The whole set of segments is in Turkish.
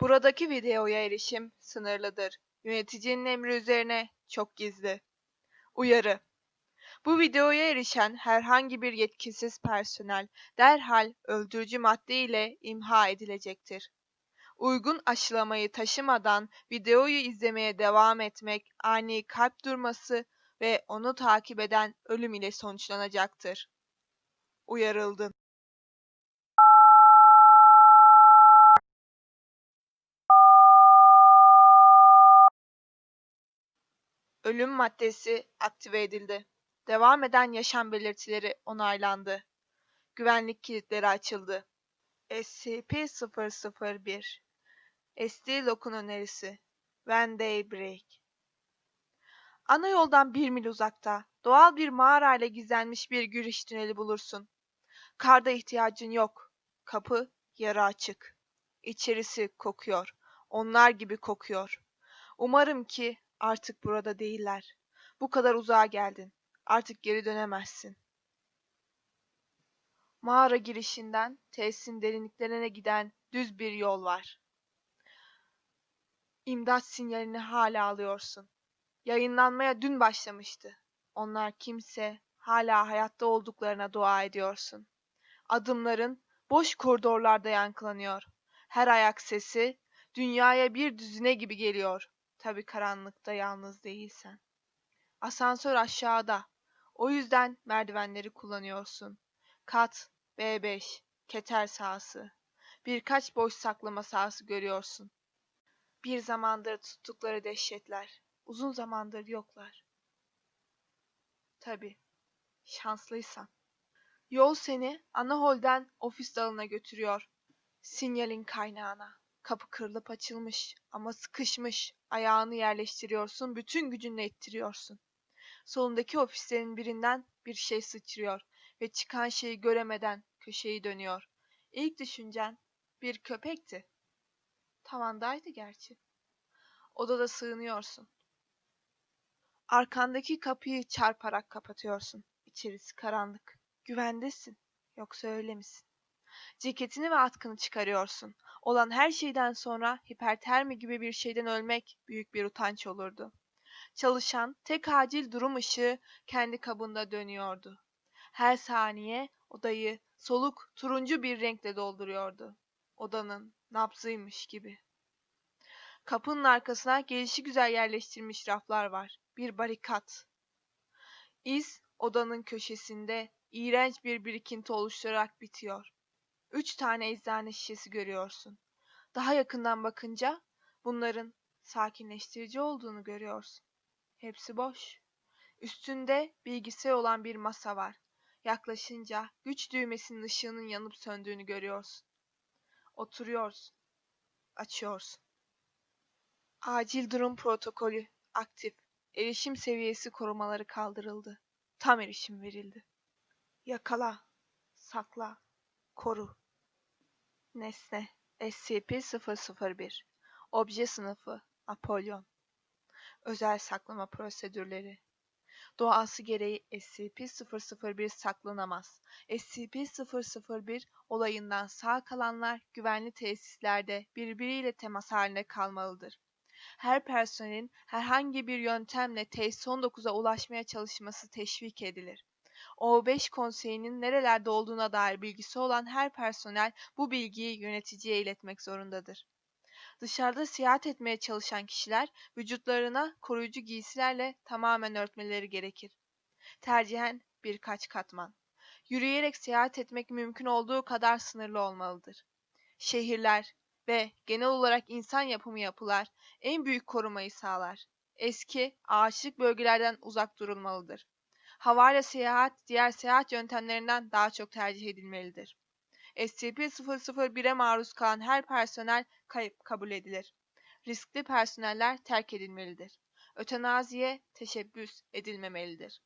Buradaki videoya erişim sınırlıdır. Yöneticinin emri üzerine çok gizli. Uyarı. Bu videoya erişen herhangi bir yetkisiz personel derhal öldürücü madde ile imha edilecektir. Uygun aşılamayı taşımadan videoyu izlemeye devam etmek ani kalp durması ve onu takip eden ölüm ile sonuçlanacaktır. Uyarıldın. Ölüm maddesi aktive edildi. Devam eden yaşam belirtileri onaylandı. Güvenlik kilitleri açıldı. SCP-001 SD Lock'un önerisi When Day Break Ana yoldan bir mil uzakta, doğal bir mağara ile gizlenmiş bir giriş tüneli bulursun. Karda ihtiyacın yok. Kapı yarı açık. İçerisi kokuyor. Onlar gibi kokuyor. Umarım ki artık burada değiller. Bu kadar uzağa geldin. Artık geri dönemezsin. Mağara girişinden tesisin derinliklerine giden düz bir yol var. İmdat sinyalini hala alıyorsun. Yayınlanmaya dün başlamıştı. Onlar kimse hala hayatta olduklarına dua ediyorsun. Adımların boş koridorlarda yankılanıyor. Her ayak sesi dünyaya bir düzine gibi geliyor. Tabi karanlıkta yalnız değilsen. Asansör aşağıda. O yüzden merdivenleri kullanıyorsun. Kat B5, keter sahası. Birkaç boş saklama sahası görüyorsun. Bir zamandır tuttukları dehşetler. Uzun zamandır yoklar. Tabi, şanslıysan. Yol seni ana holden ofis dalına götürüyor. Sinyalin kaynağına. Kapı kırılıp açılmış ama sıkışmış. Ayağını yerleştiriyorsun, bütün gücünle ittiriyorsun. Solundaki ofislerin birinden bir şey sıçrıyor ve çıkan şeyi göremeden köşeyi dönüyor. İlk düşüncen bir köpekti. Tavandaydı gerçi. Odada sığınıyorsun. Arkandaki kapıyı çarparak kapatıyorsun. İçerisi karanlık. Güvendesin. Yoksa öyle misin? Ceketini ve atkını çıkarıyorsun. Olan her şeyden sonra hipertermi gibi bir şeyden ölmek büyük bir utanç olurdu. Çalışan tek acil durum ışığı kendi kabında dönüyordu. Her saniye odayı soluk turuncu bir renkle dolduruyordu. Odanın nabzıymış gibi. Kapının arkasına gelişi güzel yerleştirilmiş raflar var. Bir barikat. İz odanın köşesinde iğrenç bir birikinti oluşturarak bitiyor. Üç tane eczane şişesi görüyorsun. Daha yakından bakınca bunların sakinleştirici olduğunu görüyorsun. Hepsi boş. Üstünde bilgisayar olan bir masa var. Yaklaşınca güç düğmesinin ışığının yanıp söndüğünü görüyorsun. Oturuyorsun. Açıyorsun. Acil durum protokolü aktif. Erişim seviyesi korumaları kaldırıldı. Tam erişim verildi. Yakala, sakla, koru. Nesne SCP-001 Obje sınıfı Apollon Özel saklama prosedürleri Doğası gereği SCP-001 saklanamaz. SCP-001 olayından sağ kalanlar güvenli tesislerde birbiriyle temas halinde kalmalıdır. Her personelin herhangi bir yöntemle TS-19'a ulaşmaya çalışması teşvik edilir. O5 konseyinin nerelerde olduğuna dair bilgisi olan her personel bu bilgiyi yöneticiye iletmek zorundadır. Dışarıda seyahat etmeye çalışan kişiler vücutlarına koruyucu giysilerle tamamen örtmeleri gerekir. Tercihen birkaç katman. Yürüyerek seyahat etmek mümkün olduğu kadar sınırlı olmalıdır. Şehirler ve genel olarak insan yapımı yapılar en büyük korumayı sağlar. Eski, ağaçlık bölgelerden uzak durulmalıdır. Havayla seyahat diğer seyahat yöntemlerinden daha çok tercih edilmelidir. SCP-001'e maruz kalan her personel kayıp kabul edilir. Riskli personeller terk edilmelidir. Ötenaziye teşebbüs edilmemelidir.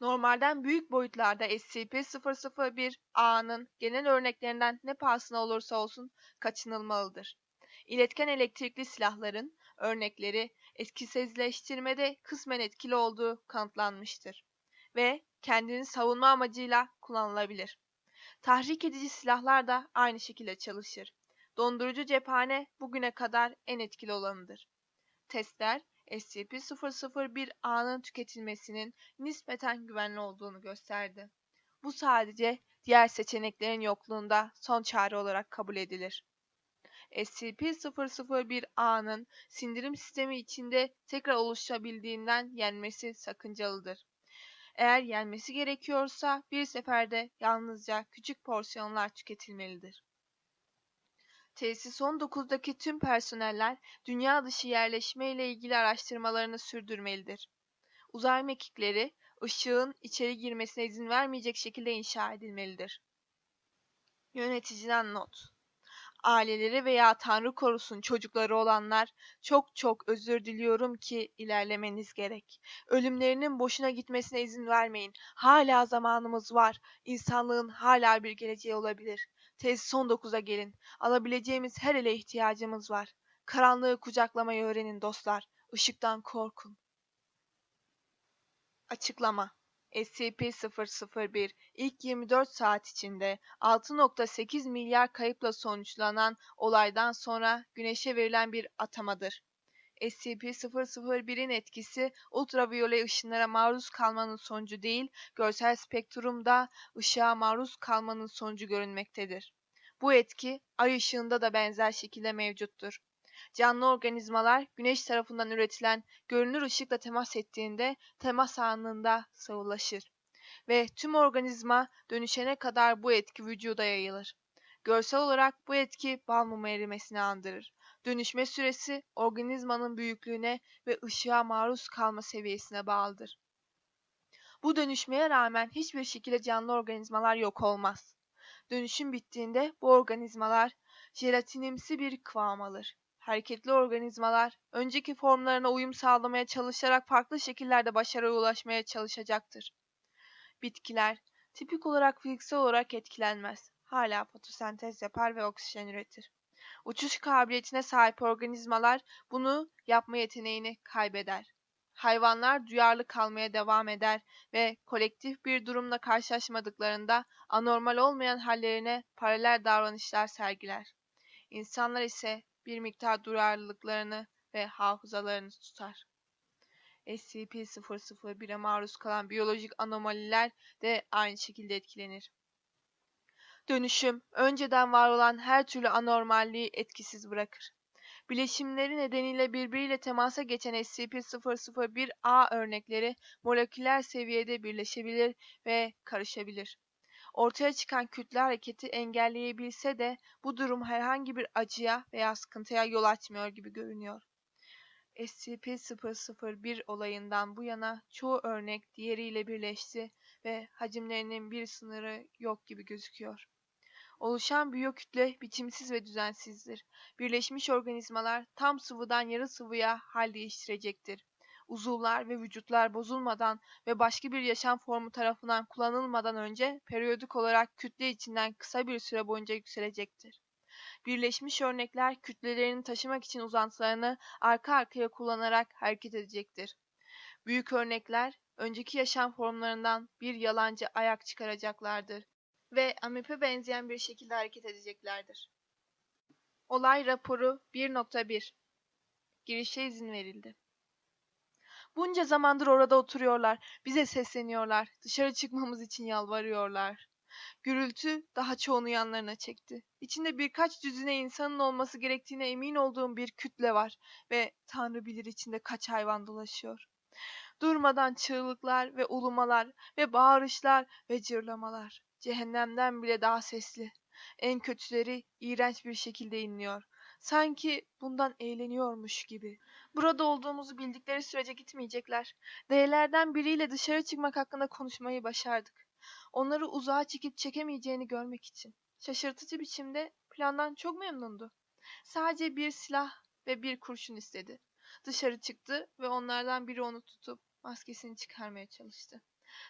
Normalden büyük boyutlarda SCP-001-A'nın genel örneklerinden ne pahasına olursa olsun kaçınılmalıdır. İletken elektrikli silahların örnekleri etkisizleştirmede kısmen etkili olduğu kanıtlanmıştır ve kendini savunma amacıyla kullanılabilir. Tahrik edici silahlar da aynı şekilde çalışır. dondurucu cephane bugüne kadar en etkili olanıdır. Testler SCP-001A'nın tüketilmesinin nispeten güvenli olduğunu gösterdi. Bu sadece diğer seçeneklerin yokluğunda son çare olarak kabul edilir. SCP-001A'nın sindirim sistemi içinde tekrar oluşabildiğinden yenmesi sakıncalıdır. Eğer yenmesi gerekiyorsa bir seferde yalnızca küçük porsiyonlar tüketilmelidir. Tesis 19'daki tüm personeller dünya dışı yerleşme ile ilgili araştırmalarını sürdürmelidir. Uzay mekikleri ışığın içeri girmesine izin vermeyecek şekilde inşa edilmelidir. Yöneticiden not. Aileleri veya Tanrı korusun çocukları olanlar çok çok özür diliyorum ki ilerlemeniz gerek. Ölümlerinin boşuna gitmesine izin vermeyin. Hala zamanımız var. İnsanlığın hala bir geleceği olabilir. Tesis 19'a gelin. Alabileceğimiz her ele ihtiyacımız var. Karanlığı kucaklamayı öğrenin dostlar. Işıktan korkun. Açıklama SCP-001 ilk 24 saat içinde 6.8 milyar kayıpla sonuçlanan olaydan sonra Güneş'e verilen bir atamadır. SCP-001'in etkisi ultraviyole ışınlara maruz kalmanın sonucu değil, görsel spektrumda ışığa maruz kalmanın sonucu görünmektedir. Bu etki ay ışığında da benzer şekilde mevcuttur. Canlı organizmalar güneş tarafından üretilen görünür ışıkla temas ettiğinde temas anında sıvılaşır ve tüm organizma dönüşene kadar bu etki vücuda yayılır. Görsel olarak bu etki bal mumu erimesini andırır. Dönüşme süresi organizmanın büyüklüğüne ve ışığa maruz kalma seviyesine bağlıdır. Bu dönüşmeye rağmen hiçbir şekilde canlı organizmalar yok olmaz. Dönüşüm bittiğinde bu organizmalar jelatinimsi bir kıvam alır. Hareketli organizmalar önceki formlarına uyum sağlamaya çalışarak farklı şekillerde başarıya ulaşmaya çalışacaktır. Bitkiler tipik olarak fiziksel olarak etkilenmez. Hala fotosentez yapar ve oksijen üretir. Uçuş kabiliyetine sahip organizmalar bunu yapma yeteneğini kaybeder. Hayvanlar duyarlı kalmaya devam eder ve kolektif bir durumla karşılaşmadıklarında anormal olmayan hallerine paralel davranışlar sergiler. İnsanlar ise bir miktar duyarlılıklarını ve hafızalarını tutar. SCP-001'e maruz kalan biyolojik anomaliler de aynı şekilde etkilenir. Dönüşüm, önceden var olan her türlü anormalliği etkisiz bırakır. Bileşimleri nedeniyle birbiriyle temasa geçen SCP-001-A örnekleri moleküler seviyede birleşebilir ve karışabilir. Ortaya çıkan kütle hareketi engelleyebilse de bu durum herhangi bir acıya veya sıkıntıya yol açmıyor gibi görünüyor. SCP-001 olayından bu yana çoğu örnek diğeriyle birleşti ve hacimlerinin bir sınırı yok gibi gözüküyor. Oluşan biyokütle biçimsiz ve düzensizdir. Birleşmiş organizmalar tam sıvıdan yarı sıvıya hal değiştirecektir. Uzuvlar ve vücutlar bozulmadan ve başka bir yaşam formu tarafından kullanılmadan önce periyodik olarak kütle içinden kısa bir süre boyunca yükselecektir. Birleşmiş örnekler kütlelerini taşımak için uzantılarını arka arkaya kullanarak hareket edecektir. Büyük örnekler önceki yaşam formlarından bir yalancı ayak çıkaracaklardır ve amipe benzeyen bir şekilde hareket edeceklerdir. Olay raporu 1.1 Girişe izin verildi. Bunca zamandır orada oturuyorlar, bize sesleniyorlar, dışarı çıkmamız için yalvarıyorlar. Gürültü daha çoğunu yanlarına çekti. İçinde birkaç düzine insanın olması gerektiğine emin olduğum bir kütle var ve Tanrı bilir içinde kaç hayvan dolaşıyor. Durmadan çığlıklar ve ulumalar ve bağırışlar ve cırlamalar. Cehennemden bile daha sesli. En kötüleri iğrenç bir şekilde inliyor. Sanki bundan eğleniyormuş gibi. Burada olduğumuzu bildikleri sürece gitmeyecekler. D'lerden biriyle dışarı çıkmak hakkında konuşmayı başardık. Onları uzağa çekip çekemeyeceğini görmek için. Şaşırtıcı biçimde plandan çok memnundu. Sadece bir silah ve bir kurşun istedi. Dışarı çıktı ve onlardan biri onu tutup maskesini çıkarmaya çalıştı.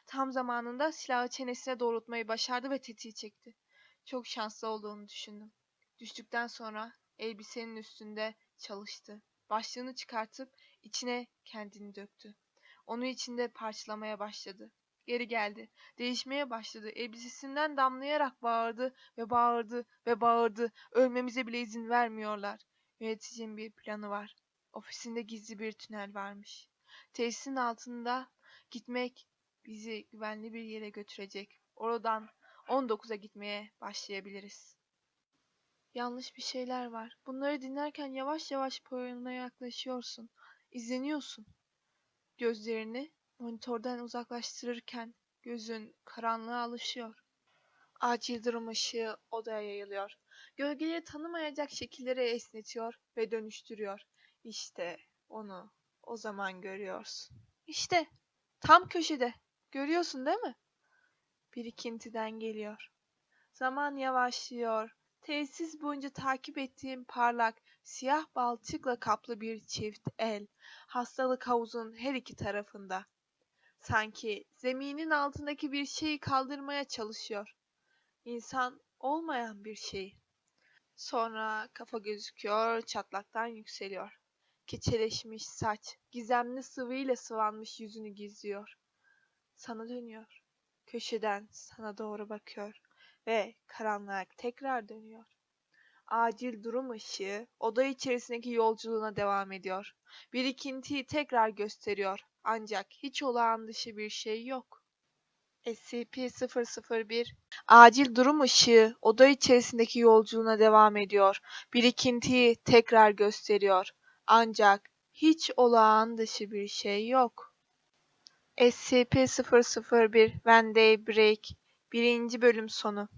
Tam zamanında silahı çenesine doğrultmayı başardı ve tetiği çekti. Çok şanslı olduğunu düşündüm. Düştükten sonra elbisenin üstünde çalıştı. Başlığını çıkartıp içine kendini döktü. Onu içinde parçalamaya başladı. geri geldi. Değişmeye başladı. Elbisesinden damlayarak bağırdı ve bağırdı ve bağırdı. Ölmemize bile izin vermiyorlar. Yöneticinin bir planı var. Ofisinde gizli bir tünel varmış. Tesisin altında gitmek bizi güvenli bir yere götürecek. Oradan 19'a gitmeye başlayabiliriz. Yanlış bir şeyler var. Bunları dinlerken yavaş yavaş Poirot'a yaklaşıyorsun. İzleniyorsun. Gözlerini monitörden uzaklaştırırken gözün karanlığa alışıyor. Acil durum ışığı odaya yayılıyor. Gölgeleri tanımayacak şekillere esnetiyor ve dönüştürüyor. İşte onu o zaman görüyorsun. İşte tam köşede. Görüyorsun değil mi? Birikintiden geliyor. Zaman yavaşlıyor. Tesis boyunca takip ettiğim parlak, siyah balçıkla kaplı bir çift el, hastalık havuzun her iki tarafında. Sanki zeminin altındaki bir şeyi kaldırmaya çalışıyor. İnsan olmayan bir şey. Sonra kafa gözüküyor, çatlaktan yükseliyor. Keçeleşmiş saç, gizemli sıvıyla sıvanmış yüzünü gizliyor. Sana dönüyor. Köşeden sana doğru bakıyor ve karanlığa tekrar dönüyor. Acil durum ışığı oda içerisindeki yolculuğuna devam ediyor. Birikintiyi tekrar gösteriyor ancak hiç olağan dışı bir şey yok. SCP-001 Acil durum ışığı oda içerisindeki yolculuğuna devam ediyor. Birikintiyi tekrar gösteriyor ancak hiç olağan dışı bir şey yok. SCP-001 When Day Break 1. bölüm sonu